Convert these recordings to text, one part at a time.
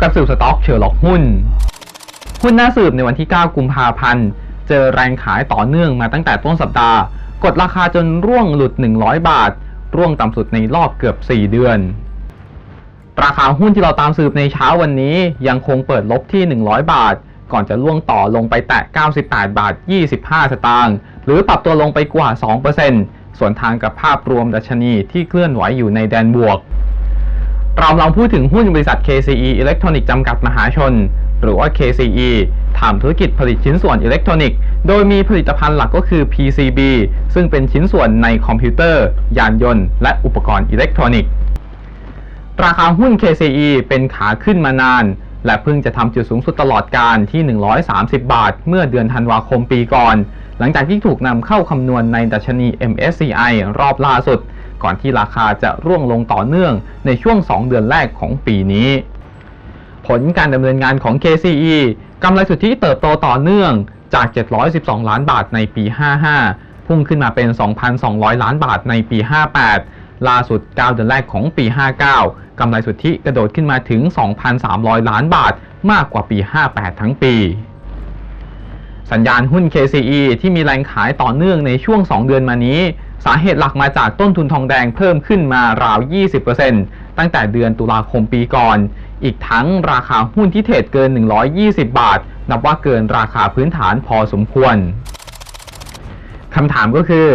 กับสืบสต็อกเชอร์ล็อกหุ้น หุ้นหน้าสืบในวันที่ 9 กุมภาพันธ์ เจอแรงขายต่อเนื่องมาตั้งแต่ต้นสัปดาห์ กดราคาจนร่วงหลุด 100 บาท ร่วงต่ำสุดในรอบเกือบ 4 เดือน ราคาหุ้นที่เราตามสืบในเช้าวันนี้ยังคงเปิดลบที่ 100 บาท ก่อนจะล่วงต่อลงไปแตะ 98 บาท 25 สตางค์ หรือปรับตัวลงไปกว่า 2%ส่วนทางกับภาพรวมดัชนีที่เคลื่อนไหวอยู่ในแดนบวก เราลองพูดถึงหุ้นบริษัท KCE อิเล็กทรอนิกส์จำกัดมหาชน หรือว่า KCE ทำธุรกิจผลิตชิ้นส่วนอิเล็กทรอนิกส์ โดยมีผลิตภัณฑ์หลักก็คือ PCB ซึ่งเป็นชิ้นส่วนในคอมพิวเตอร์ ยานยนต์ และอุปกรณ์อิเล็กทรอนิกส์ ราคาหุ้น KCE เป็นขาขึ้นมานาน และเพิ่งจะทำจุดสูงสุดตลอดการที่ 130 บาท เมื่อเดือนธันวาคมปีก่อน หลังจากที่ถูกนำเข้าคำนวณในดัชนี MSCI รอบล่าสุด ก่อนที่ราคาจะร่วงลงต่อเนื่องในช่วง 2 เดือนแรกของปีนี้ ผลการดำเนินงานของ KCE กำไรสุทธิเติบโตต่อเนื่องจาก 712 ล้านบาทในปี 55 พุ่งขึ้นมาเป็น 2,200 ล้านบาทในปี 58 ล่าสุด 9 เดือนแรกของปี 59 กำไรสุทธิกระโดดขึ้นมาถึง 2,300 ล้านบาทมากกว่าปี 58 ทั้งปี สัญญาณหุ้น KCE ที่มีแรงขายต่อเนื่องในช่วง 2 เดือนมานี้ สาเหตุหลักมาจากต้นทุนทองแดงเพิ่มขึ้นมาราว 20%ตั้งแต่เดือนตุลาคมปีก่อน อีกทั้งราคาหุ้นที่เทรดเกิน 120 บาท นับว่าเกินราคาพื้นฐานพอสมควรคำถามก็คือ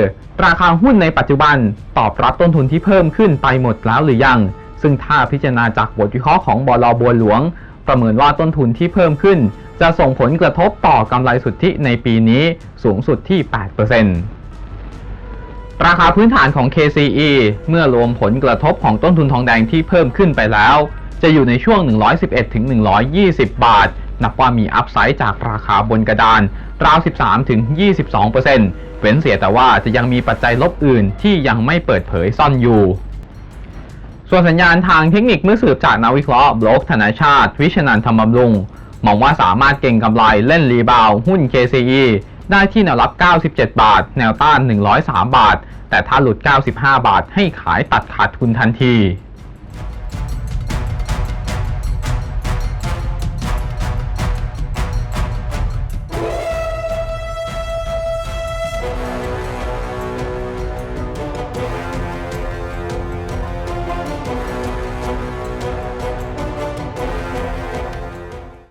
ราคาหุ้นในปัจจุบันตอบรับต้นทุนที่เพิ่มขึ้นไปหมดแล้วหรือยัง ซึ่งถ้าพิจารณาจากบทวิเคราะห์ของบลบัวหลวง ประเมินว่าต้นทุนที่เพิ่มขึ้น จะส่งผลกระทบต่อกำไรสุทธิในปีนี้สูงสุดที่ 8% ราคาพื้นฐานของ KCE เมื่อรวมผลกระทบของต้นทุนทองแดงที่เพิ่มขึ้นไปแล้ว จะอยู่ในช่วง 111-120 บาท นับว่ามีอัพไซด์จากราคาบนกระดาน ราว 13-22%เว้นเสียแต่ว่าจะยังมีปัจจัยลบอื่นที่ยังไม่เปิดเผยซ่อนอยู่ ส่วนสัญญาณทางเทคนิคเมื่อสืบจากนักวิเคราะห์บล็อกธนาชาติ วิชนันธรรมบำรุงมองว่าสามารถเก่งกำไรเล่นรีบาวหุ้น KCE ได้ที่แนวรับ 97 บาท แนวต้าน 103 บาท แต่ถ้าหลุด 95 บาท ให้ขายตัดขาดทุนทันที